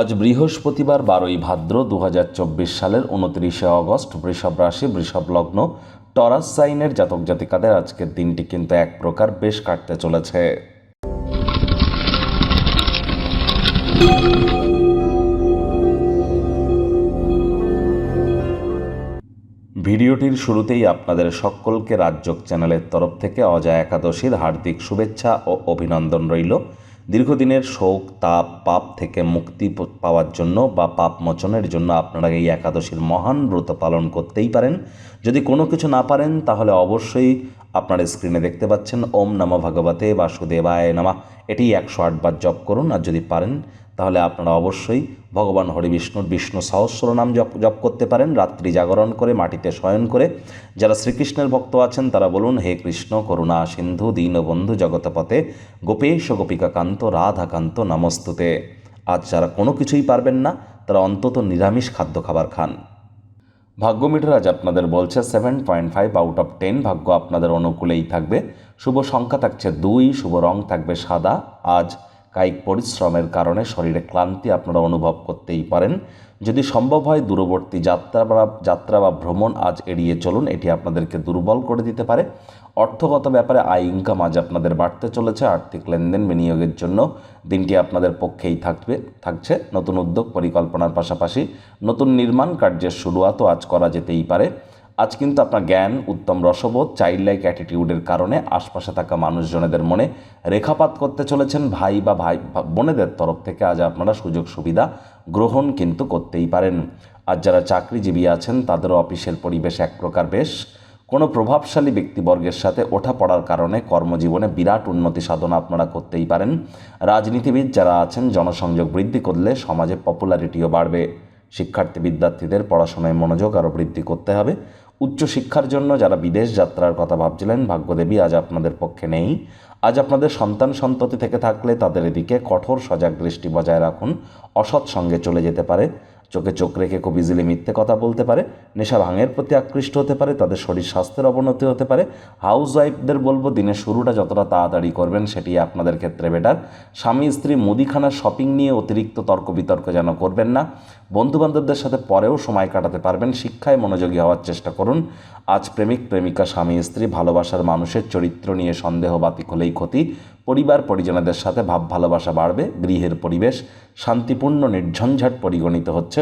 আজ বৃহস্পতিবার বারোই ভাদ্র দু হাজার চব্বিশ সালের উনত্রিশে অগস্ট বৃষভ রাশি, বৃষভ লগ্ন, টরাস সাইনের জাতক জাতিকাদের আজকের দিনটি কিন্তু এক প্রকার বেশ কাটতে চলেছে। ভিডিওটির শুরুতেই আপনাদের সকলকে রাজ্যক চ্যানেলের তরফ থেকে অজয় একাদশীর হার্দিক শুভেচ্ছা ও অভিনন্দন রইল। দীর্ঘদিনের শোক, তাপ, পাপ থেকে মুক্তি পাওয়ার জন্য বা পাপ মোচনের জন্য আপনারা এই একাদশীর মহান ব্রত পালন করতেই পারেন। যদি কোনো কিছু না পারেন, তাহলে অবশ্যই আপনার স্ক্রিনে দেখতে পাচ্ছেন, ওম নম ভগবতে বাসুদেবায় নামা। এটি একশো আটবার জপ করুন, আর যদি পারেন, তাহলে আপনারা অবশ্যই ভগবান হরি বিষ্ণুর বিষ্ণু সহস্র নাম জপ জপ করতে পারেন, রাত্রি জাগরণ করে, মাটিতে শয়ন করে। যারা শ্রীকৃষ্ণের ভক্ত আছেন, তারা বলুন, হে কৃষ্ণ, করুণা, সিন্ধু দীনবন্ধু জগতপথে গোপেশ গোপিকা কান্ত রাধাকান্ত, নমস্তুতে। আজ যারা কোনো কিছুই পারবেন না, তারা অন্তত নিরামিষ খাদ্য খাবার খান। ভাগ্য মিটার আজ আপনাদের বলছে seven point five out of ten ভাগ্য আপনাদের অনুকূলেই থাকবে। শুভ সংখ্যা থাকছে দুই, শুভ রং থাকবে সাদা। আজ কায়িক পরিশ্রমের কারণে শরীরে ক্লান্তি আপনারা অনুভব করতেই পারেন। যদি সম্ভব হয়, দূরবর্তী যাত্রা বা যাত্রা বা ভ্রমণ আজ এড়িয়ে চলুন, এটি আপনাদেরকে দুর্বল করে দিতে পারে। অর্থগত ব্যাপারে আয় ইনকাম আজ আপনাদের বাড়তে চলেছে, আর্থিক লেনদেন বিনিয়োগের জন্য দিনটি আপনাদের পক্ষেই থাকবে, থাকছে। নতুন উদ্যোগ পরিকল্পনার পাশাপাশি নতুন নির্মাণ কার্যের শুরুয়াতও আজ করা যেতেই পারে। আজ কিন্তু আপনার জ্ঞান, উত্তম রসবোধ চাইল্ড লাইক অ্যাটিটিউডের কারণে আশপাশে থাকা মানুষজনেদের মনে রেখাপাত করতে চলেছেন ভাই বা ভাই বোনেদের তরফ থেকে আজ আপনারা সুযোগ সুবিধা গ্রহণ কিন্তু করতেই পারেন। আজ যারা চাকরিজীবী আছেন, তাদেরও অফিসের পরিবেশ এক প্রকার বেশ। কোনো প্রভাবশালী ব্যক্তিবর্গের সাথে ওঠা পড়ার কারণে কর্মজীবনে বিরাট উন্নতি সাধনা আপনারা করতেই পারেন। রাজনীতিবিদ যারা আছেন, জনসংযোগ বৃদ্ধি করলে সমাজে পপুলারিটিও বাড়বে। শিক্ষার্থী বিদ্যার্থীদের পড়াশোনায় মনোযোগ আরও বৃদ্ধি করতে হবে। উচ্চশিক্ষার জন্য যারা বিদেশ যাত্রার কথা ভাবছিলেন, ভাগ্যদেবী আজ আপনাদের পক্ষে নেই। আজ আপনাদের সন্তান সন্ততি থেকে থাকলে তাদের এদিকে কঠোর সজাগ দৃষ্টি বজায় রাখুন। অসৎ সঙ্গে চলে যেতে পারে। চোখে চোখ রেখে খুব ইজিলি মিথ্যে কথা বলতে পারে, নেশা ভাঙের প্রতি আকৃষ্ট হতে পারে, তাদের শরীর স্বাস্থ্যের অবনতি হতে পারে। হাউস ওয়াইফদের বলব, দিনের শুরুটা যতটা তাড়াতাড়ি করবেন সেটি আপনাদের ক্ষেত্রে বেটার স্বামী, স্ত্রী মুদিখানা শপিং নিয়ে অতিরিক্ত তর্ক বিতর্ক যেন করবেন না। বন্ধুবান্ধবদের সাথে পরেও সময় কাটাতে পারবেন, শিক্ষায় মনোযোগী হওয়ার চেষ্টা করুন। আজ প্রেমিক, প্রেমিকা, স্বামী, স্ত্রী, ভালোবাসার মানুষের চরিত্র নিয়ে সন্দেহ বাতিক হলেই ক্ষতি। পরিবার, পরিজনদের সাথে ভাব ভালোবাসা বাড়বে, গৃহের পরিবেশ শান্তিপূর্ণ, নির্ঝঞ্ঝাট পরিগণিত হচ্ছে।